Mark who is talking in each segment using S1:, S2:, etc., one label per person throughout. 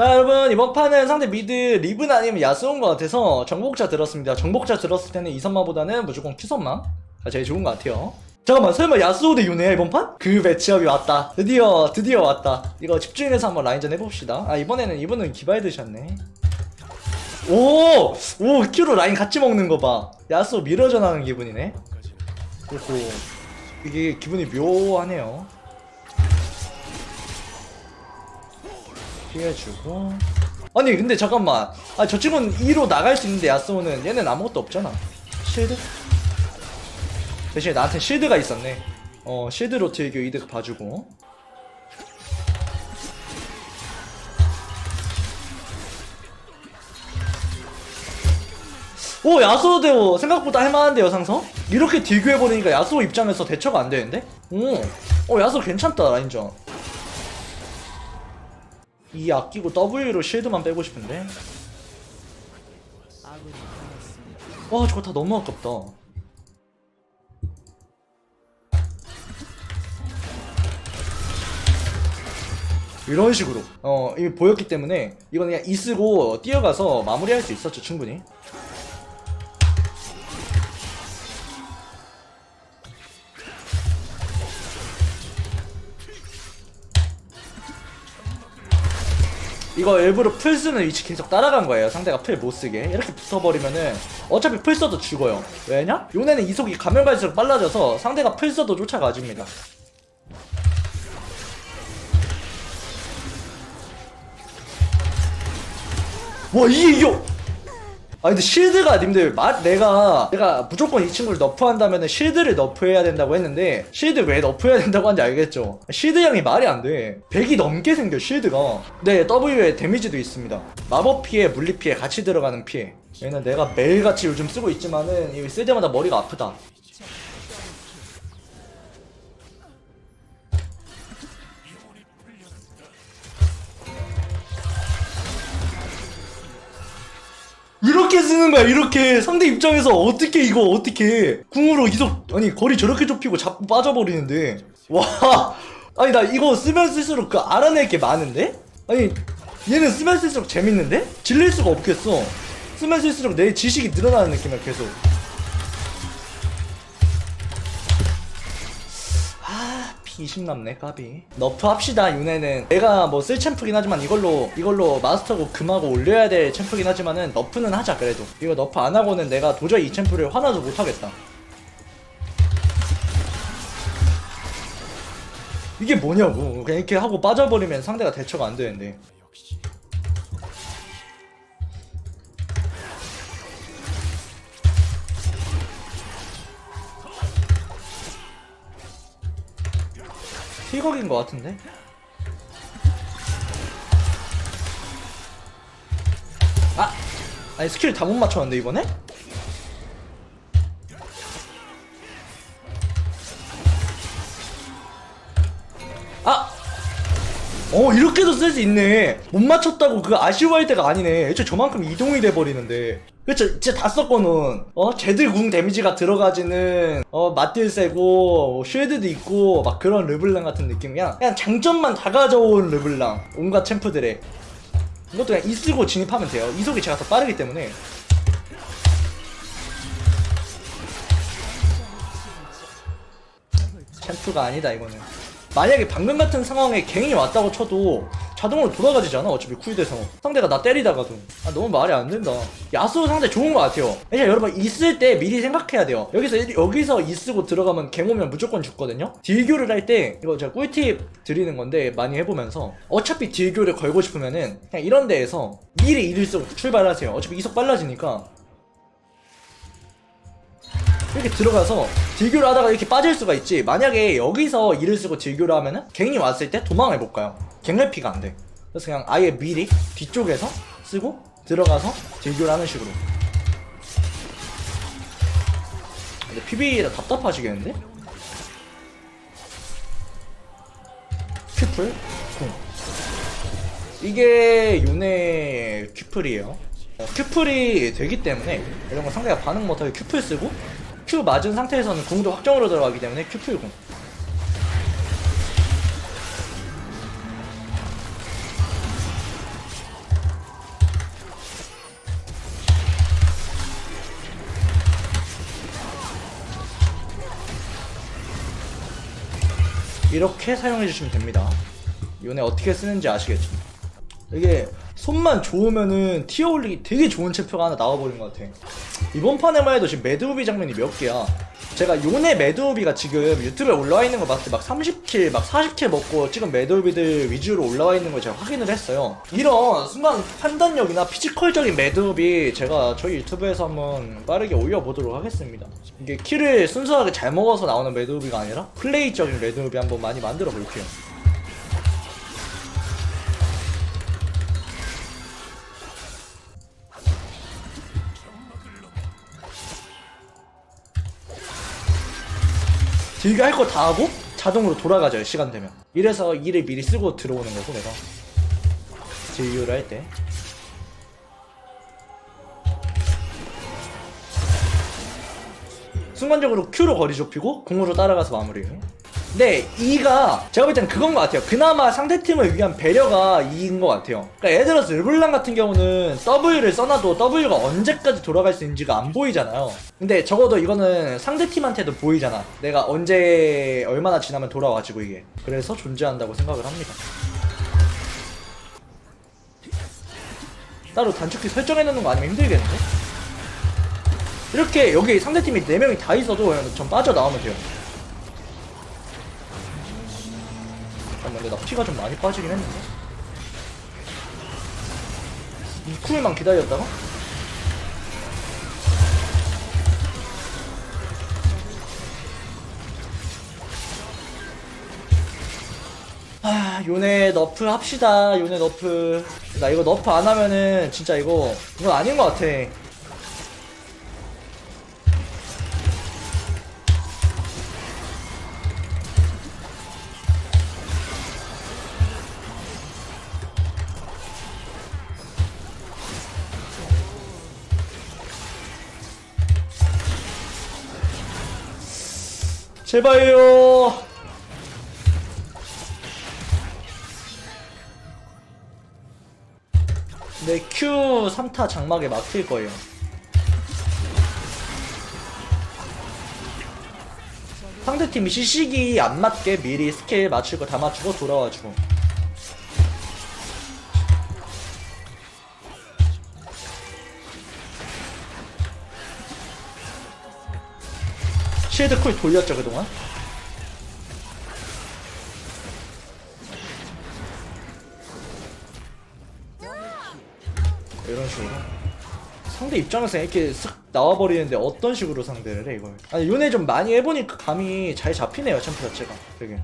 S1: 자 여러분 이번 판은 상대 미드 리븐 아니면 야스온 것 같아서 정복자 들었습니다. 정복자 들었을 때는 이선마보다는 무조건 큐선마 가 제일 좋은 것 같아요. 잠깐만 설마 야스오 대 유네야 이번 판? 그 매치업이 왔다. 드디어 드디어 왔다. 이거 집중해서 한번 라인전 해봅시다. 아 이번에는 이분은 기바에 드셨네. 오! 오 큐로 라인 같이 먹는 거봐. 야스오 미러전 하는 기분이네. 오호 이게 기분이 묘하네요 피해주고. 아니 근데 잠깐만. 아 저 친구는 2로 나갈 수 있는데 야스오는 얘는 아무것도 없잖아. 실드? 대신에 나한테 실드가 있었네. 어 실드 로트에교 이득 봐주고. 오 야스오 대오 생각보다 할만한데요 상성? 이렇게 딜교해버리니까 야스오 입장에서 대처가 안 되는데? 오, 어 야스오 괜찮다 라인전 이 아끼고 W로 실드만 빼고 싶은데. 와 저거 다 너무 아깝다. 이런 식으로. 어 이미 보였기 때문에 이건 그냥 이 쓰고 뛰어가서 마무리할 수 있었죠 충분히 이거 일부러 풀 쓰는 위치 계속 따라간 거예요. 상대가 풀 못 쓰게. 이렇게 붙어버리면은 어차피 풀 써도 죽어요. 왜냐? 요네는 이속이 가면 갈수록 빨라져서 상대가 풀 써도 쫓아가줍니다. 와 이게 이겨! 아 근데 실드가 님들 말 내가 내가 무조건 이 친구를 너프한다면은 실드를 너프해야 된다고 했는데 실드 왜 너프해야 된다고 하는지 알겠죠? 실드 양이 말이 안 돼. 100이 넘게 생겨 실드가. 네 W에 데미지도 있습니다. 마법 피해, 물리 피해 같이 들어가는 피해. 얘는 내가 매일같이 요즘 쓰고 있지만은 이거 쓸 때마다 머리가 아프다. 이렇게 쓰는 거야 이렇게. 상대 입장에서 어떻게 이거 어떻게. 궁으로 이속 아니 거리 저렇게 좁히고 잡고 빠져버리는데. 와. 아니 나 이거 쓰면 쓸수록 그 알아낼 게 많은데? 아니 얘는 쓰면 쓸수록 재밌는데? 질릴 수가 없겠어. 쓰면 쓸수록 내 지식이 늘어나는 느낌이야 계속 아 P20 남네 까비. 너프 합시다 윤회는. 내가 뭐 쓸 챔프긴 하지만 이걸로 이걸로 마스터고 금하고 올려야 될 챔프긴 하지만은 너프는 하자 그래도. 이거 너프 안 하고는 내가 도저히 이 챔프를 하나도 못 하겠다. 이게 뭐냐고. 그냥 이렇게 하고 빠져버리면 상대가 대처가 안 되는데 튀걱인 것 같은데? 아! 아니 스킬 다 못 맞췄는데 이번에? 아! 어 이렇게도 쓸 수 있네 못 맞췄다고 그 아쉬워할 때가 아니네 애초에 저만큼 이동이 돼버리는데 그쵸? 진짜 다 썼거는 어? 제들 궁 데미지가 들어가지는 어 맞딜 세고 쉴드도 있고 막 그런 르블랑 같은 느낌이야. 그냥 장점만 다 가져온 르블랑. 온갖 챔프들의. 이것도 그냥 이 쓰고 진입하면 돼요. 이속이 제가 더 빠르기 때문에. 챔프가 아니다 이거는. 만약에 방금 같은 상황에 갱이 왔다고 쳐도 자동으로 돌아가지잖아 어차피 쿨돼서. 상대가 나 때리다가도 아 너무 말이 안 된다. 야수 상대 좋은 것 같아요. 그냥 여러분 있을 때 미리 생각해야 돼요. 여기서 일- 여기서 이 쓰고 들어가면 갱 오면 무조건 죽거든요? 딜교를 할 때 이거 제가 꿀팁 드리는 건데 많이 해보면서 어차피 딜교를 걸고 싶으면은 그냥 이런 데에서 미리 이를 쓰고 출발하세요. 어차피 이속 빨라지니까. 이렇게 들어가서 딜교를 하다가 이렇게 빠질 수가 있지. 만약에 여기서 일을 쓰고 딜교를 하면은 갱이 왔을 때 도망을 못 가요 갱레피가 안 돼. 그래서 그냥 아예 미리 뒤쪽에서 쓰고 들어가서 딜교를 하는 식으로. 근데 PB라 답답하시겠는데? 큐플? 쿵. 이게 요네 큐플이에요. 어, 큐플이 되기 때문에 이런 거 상대가 반응 못하게 큐플 쓰고 큐 맞은 상태에서는 궁도 확정으로 들어가기 때문에 큐플 궁 이렇게 사용해 주시면 됩니다. 요네 어떻게 쓰는지 아시겠죠? 이게 손만 좋으면은 티어 올리기 되게 좋은 챔프가 하나 나와버린 것 같아. 이번 판에만 해도 지금 매드우비 장면이 몇 개야 제가 요네 매드우비가 지금 유튜브에 올라와 있는 거 봤을 때 막 30킬 막 40킬 먹고 찍은 매드우비들 위주로 올라와 있는 걸 제가 확인을 했어요. 이런 순간 판단력이나 피지컬적인 매드우비 제가 저희 유튜브에서 한번 빠르게 올려보도록 하겠습니다. 이게 킬을 순수하게 잘 먹어서 나오는 매드우비가 아니라 플레이적인 매드우비 한번 많이 만들어 볼게요 딜가 할 거 다 하고 자동으로 돌아가져요 시간 되면. 이래서 일을 미리 쓰고 들어오는 거고 내가. 딜유를 할때. 순간적으로 Q로 거리 좁히고 공으로 따라가서 마무리해요 근데 E가 제가 볼땐 그건 것 같아요. 그나마 상대팀을 위한 배려가 E인 것 같아요. 그러니까 예를 들어서 르블랑 같은 경우는 W를 써놔도 W가 언제까지 돌아갈 수 있는지가 안 보이잖아요. 근데 적어도 이거는 상대팀한테도 보이잖아. 내가 언제 얼마나 지나면 돌아와가지고 이게. 그래서 존재한다고 생각을 합니다. 따로 단축키 설정해놓는 거 아니면 힘들겠는데? 이렇게 여기 상대팀이 4명이 다 있어도 그냥 전 빠져나오면 돼요 피가 좀 많이 빠지긴 했는데. 이 쿨만 기다렸다가? 아 요네 너프 합시다. 요네 너프. 나 이거 너프 안 하면은 진짜 이거 이건 아닌 것 같아 제발요 내 Q 3타 장막에 막힐 거예요. 상대팀이 시식이 안 맞게 미리 스케일 맞추고 다 맞추고 돌아와주고 쉴드 쿨 돌렸죠 그동안? 이런 식으로? 상대 입장에서 이렇게 쓱 나와버리는데 어떤 식으로 상대를 해 이걸? 아니 요네 좀 많이 해보니까 감이 잘 잡히네요 챔프 자체가. 되게.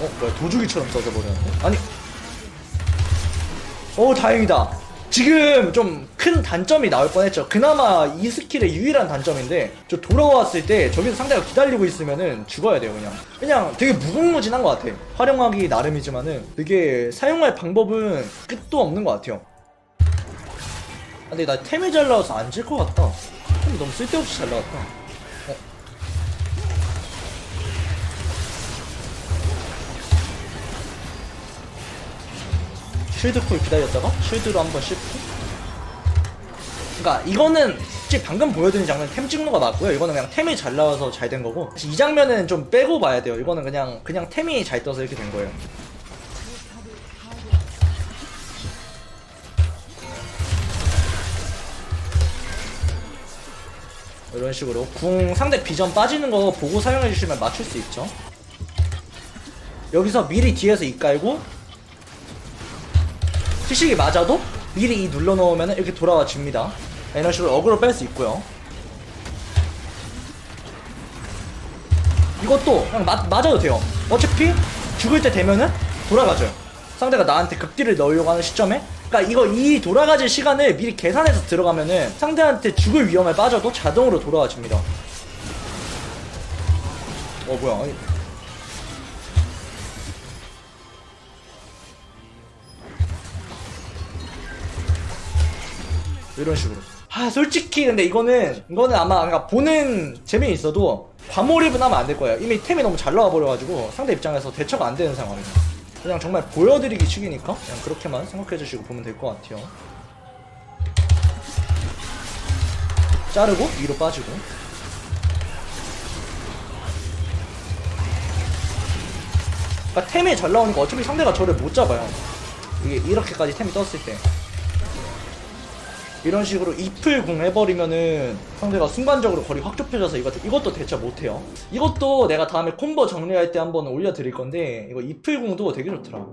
S1: 어 뭐야 도주기처럼 써져버렸는데? 아니. 오 다행이다 지금 좀 큰 단점이 나올 뻔했죠. 그나마 이 스킬의 유일한 단점인데 저 돌아왔을 때 저기서 상대가 기다리고 있으면은 죽어야 돼요 그냥. 그냥 되게 무궁무진한 것 같아. 활용하기 나름이지만은 되게 사용할 방법은 끝도 없는 것 같아요. 아, 근데 나 템이 잘 나와서 안 질 것 같다. 템이 너무 쓸데없이 잘 나왔다 쉴드 쿨 기다렸다가 쉴드로 한번 씹고 그러니까 이거는 솔직히 방금 보여드린 장면 템 찍는 거 맞고요. 이거는 그냥 템이 잘 나와서 잘 된 거고. 이 장면은 좀 빼고 봐야 돼요. 이거는 그냥 그냥 템이 잘 떠서 이렇게 된 거예요. 이런 식으로 궁 상대 비전 빠지는 거 보고 사용해 주시면 맞출 수 있죠. 여기서 미리 뒤에서 이 깔고 시식이 맞아도 미리 이 눌러 놓으면 이렇게 돌아와 줍니다. 이런 식으로 어그로 뺄 수 있고요. 이것도 그냥 맞, 맞아도 돼요. 어차피 죽을 때 되면은 돌아가줘요. 상대가 나한테 극딜을 넣으려고 하는 시점에 그러니까 이거 이 돌아가질 시간을 미리 계산해서 들어가면은 상대한테 죽을 위험에 빠져도 자동으로 돌아와 줍니다. 어 뭐야 이런 식으로. 아 솔직히 근데 이거는 이거는 아마 그러니까 보는 재미 있어도 과몰입은 하면 안 될 거예요. 이미 템이 너무 잘 나와 버려가지고 상대 입장에서 대처가 안 되는 상황이에요. 그냥 정말 보여드리기 축이니까 그냥 그렇게만 생각해 주시고 보면 될 것 같아요. 자르고 위로 빠지고 그러니까 템이 잘 나오니까 어차피 상대가 저를 못 잡아요 이게 이렇게까지 템이 떴을 때 이런 식으로 잎을 공 해버리면은 상대가 순간적으로 거리 확 좁혀져서 이것도, 이것도 대처 못해요. 이것도 내가 다음에 콤보 정리할 때 한번 올려드릴 건데 이거 잎을 공도 되게 좋더라